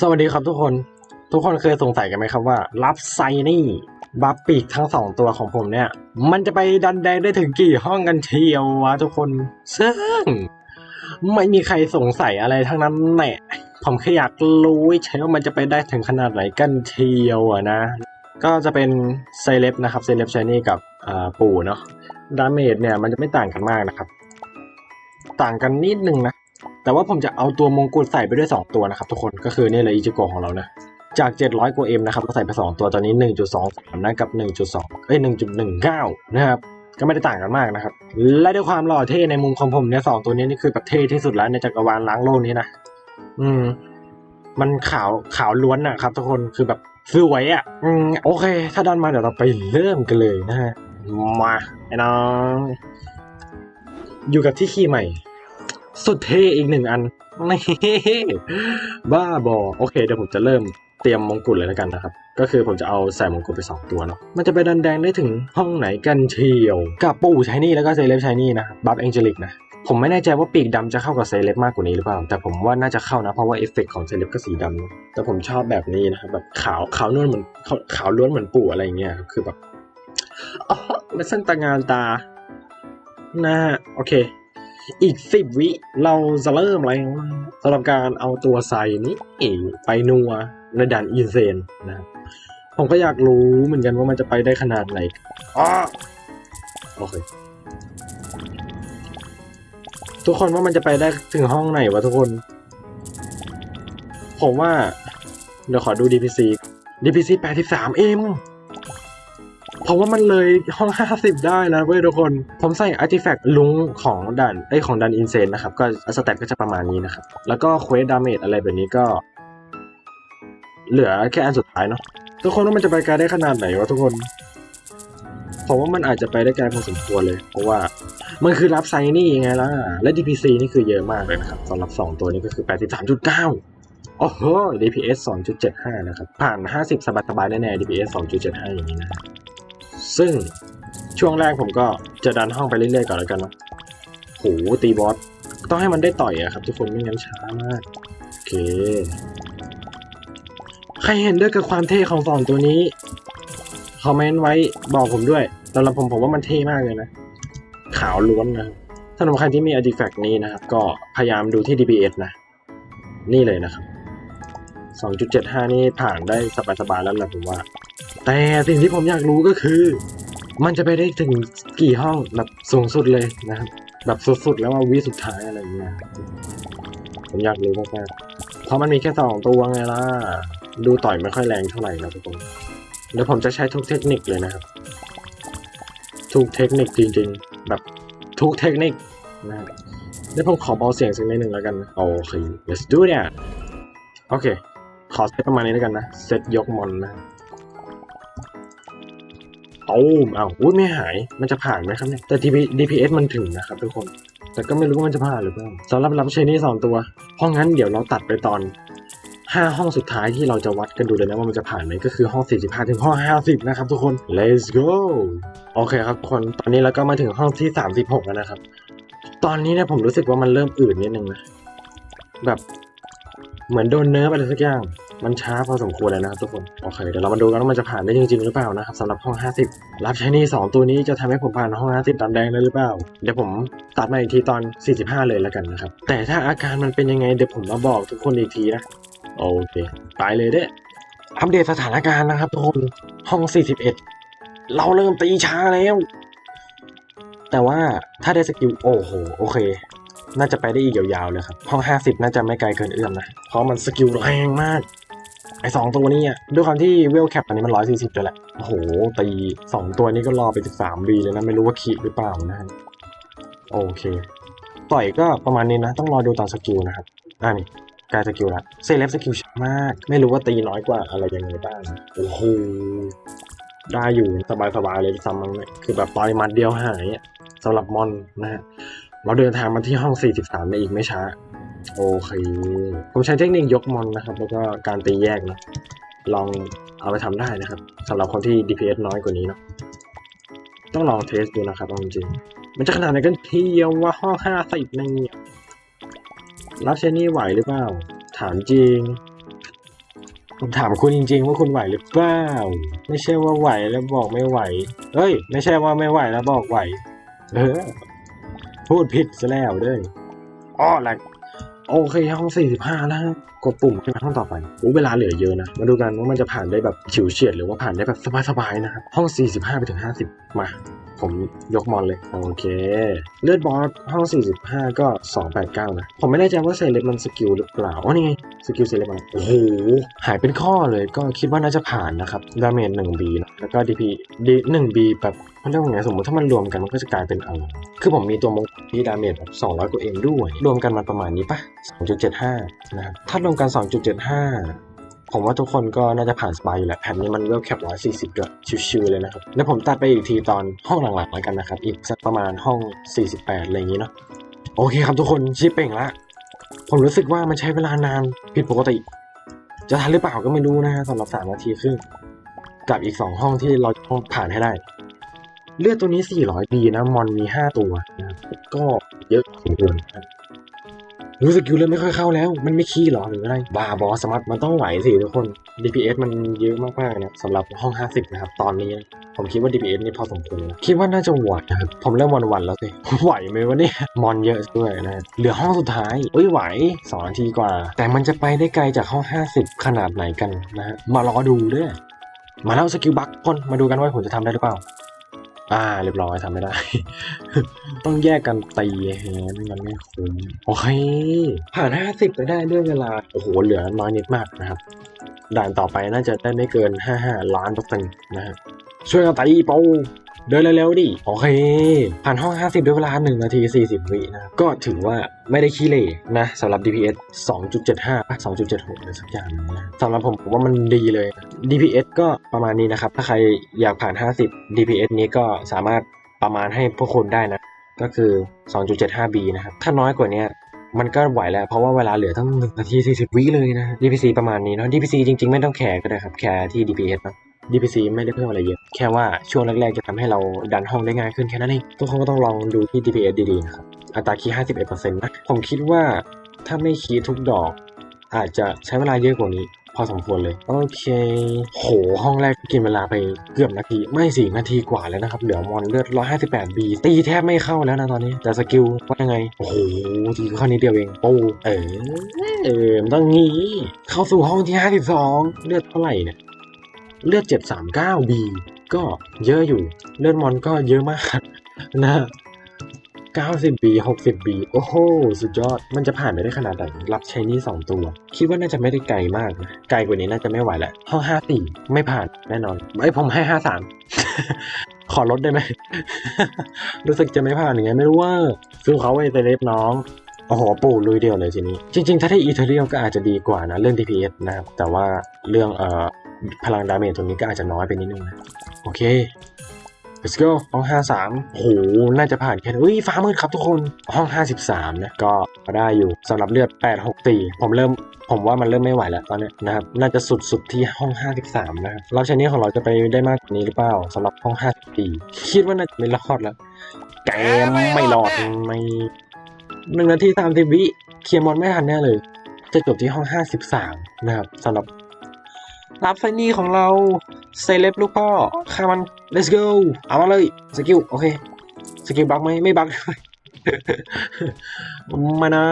สวัสดีครับทุกคน ทุกคนเคยสงสัยกันไหมครับว่า รับไซนี่บัฟปีกทั้งสองตัวของผมเนี่ย มันจะไปดันแดงได้ถึงกี่ห้องกันเชียววะทุกคน ซึ่ง ไม่มีใครสงสัยอะไรทั้งนั้นแหละผมแค่อยากรู้ใช่ว่ามันจะไปได้ถึงขนาดไหนกันเชียวอะนะ ก็จะเป็นเซเลบนะครับเซเลบชายนี่กับปู่เนาะดาเมจเนี่ยมันจะไม่ต่างกันมากนะครับ ต่างกันนิดนึงนะ แต่ว่าผมจะเอาตัวมงกุฎใส่ไปด้วย 2 ตัวนะครับทุกคนก็คือนี่เลยอิจิโกะของเรานะจาก 700กว่า M นะครับก็ใส่ไป 2 ตัวตอนนี้ 1.23นะกับ 1.2 เอ้ย 1.19 นะครับ ก็ไม่ได้ต่างกันมากนะครับ และด้วยความหล่อเท่ในมุมของผมเนี่ยสองตัวนี้นี่คือแบบเท่ที่สุดแล้วในจักรวาลล้างโลกนี้นะอืม มันขาวขาวล้วนนะครับ ทุกคนคือแบบสวยอะ อืมโอเค ถ้าดันมาเดี๋ยวเราไปเริ่มกันเลยนะฮะมาไอ้น้องอยู่กับที่ขี่ใหม่ สุดเท่อีกหนึ่งอันนี่บ้าบอโอเคเดี๋ยวผมจะเริ่มเตรียมมงกุฎเลยแล้วกันนะครับ ก็คือผมจะเอาใส่มงกุฎไปสองตัวเนาะมันจะไปดันแดงได้ถึงห้องไหนกันเชียว กับปู่ชายนี่แล้วก็เซเลบชายนี่นะบัฟเองเจลิกนะผมไม่แน่ใจว่าปีกดำจะเข้ากับเซเลบมากกว่านี้หรือเปล่า แต่ผมว่าน่าจะเข้านะ เพราะว่าเอฟเฟกต์ของเซเลบก็สีดำแต่ผมชอบแบบนี้นะครับแบบขาวขาวนวลเหมือนขาวขาวล้วนเหมือนปู่อะไรอย่างเงี้ยคือแบบอ๋อมันสั้นตางานตานะฮะโอเค อีกสิบวิเราจะเริ่มแล้วสำหรับการเอาตัวใส่นี้ไปนัวในด่านอีเซนนะครับผมก็อยากรู้เหมือนกันว่ามันจะไปได้ขนาดไหนอ้อโอเคทุกคนว่ามันจะไปได้ถึงห้องไหนวะทุกคน ผมว่า เดี๋ยวขอดู DPC DPC 83 M เพราะว่ามันเลยห้อง 50 ได้นะเว้ยทุกคน ผมใส่อาร์ติแฟกต์ลุงของดันไอของดันอินเซนนะครับ ก็สเตตก็จะประมาณนี้นะครับ แล้วก็เควสดาเมจอะไรแบบนี้ก็ เหลือแค่อันสุดท้ายเนาะทุกคนว่ามันจะไปไกลได้ขนาดไหนวะทุกคนผมว่ามันอาจจะไปได้ไกลพอสมควรเลย เพราะว่ามันคือรับไซนี่ไงล่ะ และ DPC นี่คือเยอะมากเลยนะครับสำหรับ 2 ตัวนี้ก็คือ 83.9 โอ้โห DPS 2.75 นะครับ ผ่าน 50 สบายๆแน่ๆ DPS 2.75 อย่างนี้นะ ซึ่งช่วงแรกผมก็จะดันห้องไปเรื่อยๆก่อนแล้วกันเนาะโหตีบอสต้องให้มันได้ต่อยอะครับ ทุกคนไม่งั้นช้ามาก โอเค ใครเห็นด้วยกับความเท่ของสองตัวนี้คอมเมนต์ไว้บอกผมด้วยสำหรับผมผมว่ามันเท่มากเลยนะ ขาวล้วนนะสำหรับใครที่มี artifact นี้นะครับ ก็พยายามดูที่ DPS นะ นี่เลยนะครับ 2.75 นี่ผ่านได้สบายๆแล้วแหละผมว่า แต่สิ่งที่ผมอยากรู้ก็คือ มันจะไปได้ถึงกี่ห้องแบบสูงสุดเลยนะครับ แบบสุดๆแล้วว่าวิสุดท้ายอะไรอย่างเงี้ยผมอยากรู้มากๆเพราะมันมีแค่สองตัวไงล่ะ ดูต่อยไม่ค่อยแรงเท่าไหร่นะทุกคนเดี๋ยวผมจะใช้ทุกเทคนิคเลยนะครับ ทุกเทคนิคจริงๆ แบบทุกเทคนิคนะครับเดี๋ยวผมขอเบาเสียงสักนิดหนึ่งแล้วกันโอเค let's do that โอเค ขอเซตประมาณนี้แล้วกันนะ เซตยกมอนนะ ตูมอ้าวอุ้ยไม่หาย มันจะผ่านไหมครับเนี่ย แต่ DPS มันถึงนะครับทุกคน แต่ก็ไม่รู้ว่ามันจะผ่านหรือเปล่าสำหรับรับเชนี่สองตัว เพราะงั้นเดี๋ยวเราตัดไปตอน5ห้องสุดท้ายที่เราจะวัดกันดูเลยนะว่ามันจะผ่านไหมก็คือห้อง 45 ถึงห้อง50 นะครับทุกคน let's go โอเคครับทุกคน ตอนนี้เราก็มาถึงห้องที่ 36 แล้วนะครับ ตอนนี้เนี่ยผมรู้สึกว่ามันเริ่มอืดนิดนึงนะ แบบเหมือนโดนเนิร์ฟอะไรสักอย่าง มันช้าพอสมควรเลยนะครับทุกคน โอเค เดี๋ยวเรามาดูกันว่ามันจะผ่านได้จริง ๆ หรือเปล่านะครับสำหรับห้อง 50 รับใช้นี่ 2 ตัวนี้จะทำให้ผมผ่านห้อง 50ดันแดงได้หรือเปล่า เดี๋ยวผมตัดมาอีกทีตอน 45 เลยแล้วกันนะครับ แต่ถ้าอาการมันเป็นยังไงเดี๋ยวผมมาบอกทุกคนอีกทีนะ โอเค ไปเลยเด้ออัปเดตสถานการณ์นะครับทุกคน ห้อง 41 เราเริ่มตีช้าแล้ว แต่ว่าถ้าได้สกิลโอ้โหโอเคน่าจะไปได้อีกยาวๆเลยครับ ห้อง 50 น่าจะไม่ไกลเกินเอื้อมนะ เพราะมันสกิลแรงมาก ไอสองตัวนี้อะด้วยความที่เวลแคปอันนี้มัน140ด้วแหละ โอ้โห ตีสองตัวนี้ก็รอไป13วีเลยนะ ไม่รู้ว่าขีดหรือเปล่านะฮะโอเค ต่อยก็ประมาณนี้นะ ต้องรอดูตอนสกิลนะครับอ่านี่กายสกิลละเซเลบสกิลช้ามาก ไม่รู้ว่าตีน้อยกว่าอะไรยังไงบ้างโอ้โหได้อยู่สบายๆเลยซ้ำมันคือแบบต่อยมัดเดียวหายะสำหรับมอนนะฮะเราเดินทางมาที่ห้อง 43ในอีกไม่ช้า โอเค ผมใช้เทคนิคยกมอนนะครับ แล้วก็การตีแยกนะ ลองเอาไปทำได้นะครับสำหรับคนที่ DPS น้อยกว่านี้เนาะต้องลองเทสดูนะครับจริงมันจะขนาดไหนกันเที่ยวว่าห้อง50ในเนี่ยรับเชนี่ไหวหรือเปล่า ถามจริง ผมถามคุณจริง ๆ ว่าคุณไหวหรือเปล่า ไม่ใช่ว่าไหวแล้วบอกไม่ไหว เอ้ย ไม่ใช่ว่าไม่ไหวแล้วบอกไหว เออ พูดผิดซะแล้วเด้ยอ้อแหละ โอเคห้อง 45 แล้วกดปุ่มขึ้นมาห้องต่อไปอู้เวลาเหลือเยอะนะ มาดูกันว่ามันจะผ่านได้แบบฉิวเฉียดหรือว่าผ่านได้แบบสบายๆนะครับ ห้อง 45 ไปถึง 50 มาผมยกมอนเลย โอเค เลือดบอสห้อง 45 ก็ 289 นะ ผมไม่แน่ใจว่าเซเลบมันสกิลหรือเปล่าอ๋อนี่ไง สกิลเซเลบมันโอ้โห หายเป็นข้อเลยก็คิดว่าน่าจะผ่านนะครับ ดาเมจ 1B นะแล้วก็ DP D 1B แบบ เขาเรียกว่าไงสมมติถ้ามันรวมกันมันก็จะกลายเป็นอะไรคือผมมีตัวมงที่ดาเมจแบบ200 กว่าเองด้วย รวมกันมันประมาณนี้ปะ2.75 นะครับ ถ้ารวมกัน 2.75 ผมว่าทุกคนก็น่าจะผ่านสบายอยู่แหละแผ่นนี้มันเวลแคป140ด้วยชิวๆเลยนะครับ แล้วผมตัดไปอีกทีตอนห้องหลังๆแล้วกันนะครับ อีกสักประมาณห้อง 48 อะไรอย่างนี้เนาะ โอเคครับทุกคนชิปเป่งละ ผมรู้สึกว่ามันใช้เวลานานผิดปกติ จะทันหรือเปล่าก็ไม่รู้นะฮะสำหรับ3นาทีครึ่งกับอีก 2 ห้องที่เราต้องผ่านให้ได้ เลือดตัวนี้ 400 ดีนะ มอนมี 5 ตัวนะครับก็เยอะสมควรนะครับรู้สึกอยู่เลยไม่ค่อยเข้าแล้ว มันไม่ขี้หรอหรืออะไรบาบอสมัตมันต้องไหวสิทุกคน DPS มันเยอะมากๆนะสำหรับห้อง 50 นะครับ ตอนนี้นะผมคิดว่า DPS นี่พอสมควรนะคิดว่าน่าจะหวนะครับผมเริ่มวันวันแล้วสิไหวไหมวะเนี่ยมอนเยอะด้วยนะเหลือห้องสุดท้ายเอ้ยไหว2นาทีกว่า แต่มันจะไปได้ไกลจากห้อง 50 ขนาดไหนกันนะฮะมารอดูด้วยมาแล้วสกิลบัคคนมาดูกันว่าผมจะทำได้หรือเปล่า อ่าเรียบร้อยทำไม่ได้ ต้องแยกกันตีแฮะไม่งั้นไม่คุ้มโอเคผ่าน 50 ไปได้ด้วยเวลา โอ้โห เหลือน้อยนิดมากนะครับ ด่านต่อไปน่าจะได้ไม่เกิน 55 ล้านเปอร์เซ็นต์นะฮะช่วยกันตีโป เดินเร็วๆดิ โอเค ผ่านห้อง 50 ด้วยเวลา 1 นาที 40 วินะ ก็ถือว่าไม่ได้ขี้เหร่นะสำหรับ DPS 2.75ป่ะ2.76อะไรสักอย่างนึงนะสำหรับผมผมว่ามันดีเลย DPS ก็ประมาณนี้นะครับ ถ้าใครอยากผ่าน 50 DPS นี้ก็สามารถประมาณให้พวกคุณได้นะ ก็คือ 2.75B นะครับ ถ้าน้อยกว่านี้มันก็ไหวแล้ว เพราะว่าเวลาเหลือทั้ง1นาที 40 วิเลยนะ DPC ประมาณนี้เนาะ DPC จริง ๆ ไม่ต้องแคร์ก็ได้ครับ แคร์ที่ DPS เนะ DPC ไม่ได้เพิ่มอะไรเยอะ แค่ว่าช่วงแรกๆ จะทำให้เราดันห้องได้ง่ายขึ้นแค่นั้นเองทุกคนก็ต้องลองดูที่ DPS ดีๆนะครับอัตราคีย์51%นะผมคิดว่าถ้าไม่คีย์ทุกดอก อาจจะใช้เวลาเยอะกว่านี้ พอสมควรเลย โอเค โห ห้องแรกกินเวลาไปเกือบนาที ไม่สี่นาทีกว่าแล้วนะครับ เหลือมอนเลือด 158บีตีแทบไม่เข้าแล้วนะตอนนี้ แต่สกิลว่ายังไง โอ้โหตีเข้านิดเดียวเองโป้เออเออมันต้องงี้ เข้าสู่ห้องที่ 52 เลือดเท่าไหร่เนี่ย เลือด 739บีก็เยอะอยู่ เลือดมอนก็เยอะมากนะ90ปี60ปีโอ้โห สุดยอด มันจะผ่านไปได้ขนาดไหน รับใช้นี่2ตัว คิดว่าน่าจะไม่ได้ไกลมากนะไกลกว่านี้น่าจะไม่ไหวแล้ว ห้อง 54 ไม่ผ่านแน่นอนไอ้ผมให้ 53 ขอลดได้ไหม รู้สึกจะไม่ผ่านอย่างเงี้ยไม่รู้ว่าสู้เขาไอ้เซเลบน้อง โอ้โห ปู่ลุยเดียวเลยทีนี้ จริง ๆ ถ้าได้อีเทเรียลก็อาจจะดีกว่านะ เรื่อง DPS นะครับ แต่ว่าเรื่องเอ่อ พลังดาเมจตรงนี้ก็อาจจะน้อยไปนิดนึงนะโอเค let's go ห้อง53โห น่าจะผ่านแค่เฮ้ย ฟ้ามืดครับทุกคน ห้อง 53 นะ ก็ได้อยู่สำหรับเลือด 864 ผมเริ่ม ผมว่ามันเริ่มไม่ไหวแล้วตอนนี้นะครับ น่าจะสุดๆที่ห้อง 53 นะครับรอบชนี้ของเราจะไปได้มากกว่านี้หรือเปล่าสำหรับห้อง 54 คิดว่าน่าจะไม่รอดแล้วแกมไม่รอดไม่หนึ่งนาทีสามสิบวิ เคลียร์มอนไม่ทันแน่เลย จะจบที่ห้อง 53 นะครับสำหรับ รับไฟนี่ของเราเซเลบลูกพ่อข้ามัน let's go เอามาเลยสกิลโอเคสกิลบักไหมไม่บักมานะ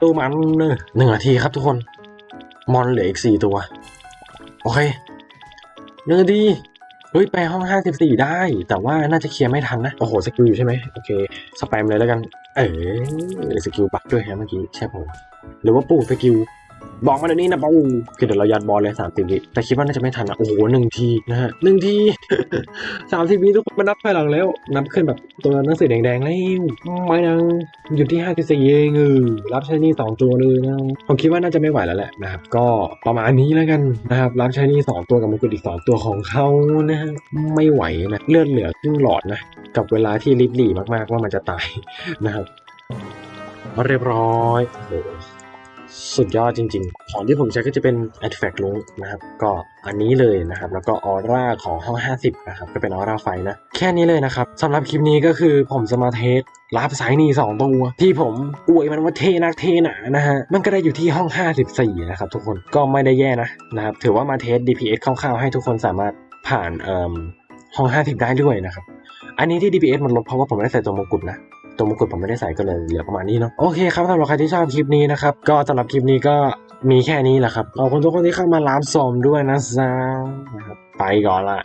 ตัวมันเนอะหนึ่งนาทีครับทุกคน มอนเหลืออีกสี่ตัว โอเคหนึ่งนาทีเฮ้ยไปห้อง54ได้ แต่ว่าน่าจะเคลียร์ไม่ทันนะ โอ้โหสกิลอยู่ใช่ไหมโอเคสแปมเลยแล้วกัน เออสกิลบักด้วยฮะเมื่อกี้ใช่ผมหรือว่าปู่สกิล บอกมาเดี๋ยวนี้นะปูโอเคเดี๋ยวเรายัดบอลเลยสามสิบวิแต่คิดว่าน่าจะไม่ทันนะโอ้โหหนึ่งทีนะฮะหนึ่งทีสามสิบวิทุกคนมานับภายหลังแล้วนับขึ้นแบบตัวหนังสือแดงๆแล้วไม่นะอยู่ที่ห้าสิบสี่เองเออรับใช้นี่สองตัวเลยนะผมคิดว่าน่าจะไม่ไหวแล้วแหละนะครับก็ประมาณนี้แล้วกันนะครับรับใช้นี่สองตัวกับมงกุฎอีกสองตัวของเขานะฮะไม่ไหวนะเลือดเหลือครึ่งหลอดนะกับเวลาที่ริบหรี่มากๆว่ามันจะตายนะครับเรียบร้อยโอ้ สุดยอดจริง ๆ ของที่ผมใช้ก็จะเป็น Artifact ลุงนะครับ ก็อันนี้เลยนะครับ แล้วก็ออร่าของห้อง 50 นะครับ ก็เป็นออร่าไฟนะ แค่นี้เลยนะครับสำหรับคลิปนี้ก็คือผมจะมาเทสรับสายนีสองตัวที่ผมอวยมันว่าเทนักเทหนานะฮะ มันก็ได้อยู่ที่ห้อง 54 นะครับทุกคนก็ไม่ได้แย่นะนะครับ ถือว่ามาเทส DPS คร่าวๆให้ทุกคนสามารถผ่านห้อง 50 ได้ด้วยนะครับ อันนี้ที่ DPS มันลดเพราะว่าผมไม่ได้ใส่ตัวมงกุฎนะ ตัวมงกุฎผมไม่ได้ใส่ก็เลยเหลือประมาณนี้เนาะโอเคครับสำหรับใครที่ชอบคลิปนี้นะครับก็สำหรับคลิปนี้ก็มีแค่นี้แหละครับขอบคุณทุกคนที่เข้ามารับชมด้วยนะจ๊ะนะครับไปก่อนละ